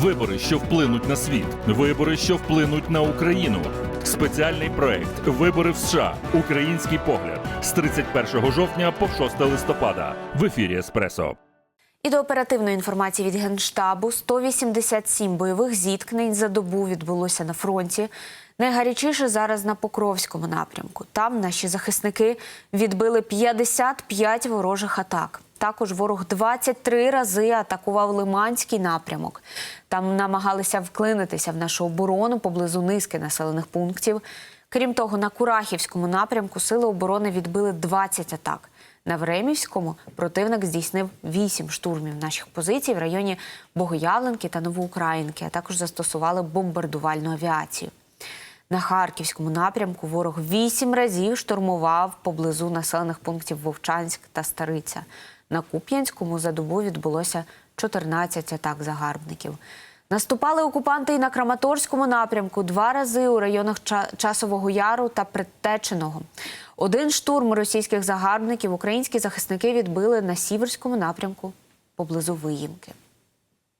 Вибори, що вплинуть на світ. Вибори, що вплинуть на Україну. Спеціальний проект Вибори в США. Український погляд з 31 жовтня по 6 листопада в ефірі Еспресо. І до оперативної інформації від Генштабу 187 бойових зіткнень за добу відбулося на фронті. Найгарячіше зараз на Покровському напрямку. Там наші захисники відбили 55 ворожих атак. Також ворог 23 рази атакував Лиманський напрямок. Там намагалися вклинитися в нашу оборону поблизу низки населених пунктів. Крім того, на Курахівському напрямку сили оборони відбили 20 атак. На Времівському противник здійснив 8 штурмів наших позицій в районі Богоявленки та Новоукраїнки, а також застосували бомбардувальну авіацію. На Харківському напрямку ворог вісім разів штурмував поблизу населених пунктів Вовчанськ та Стариця. На Куп'янському за добу відбулося 14 атак загарбників. Наступали окупанти і на Краматорському напрямку два рази у районах Ча- Часового Яру та Предтеченого. Один штурм російських загарбників українські захисники відбили на Сіверському напрямку поблизу Виїмки.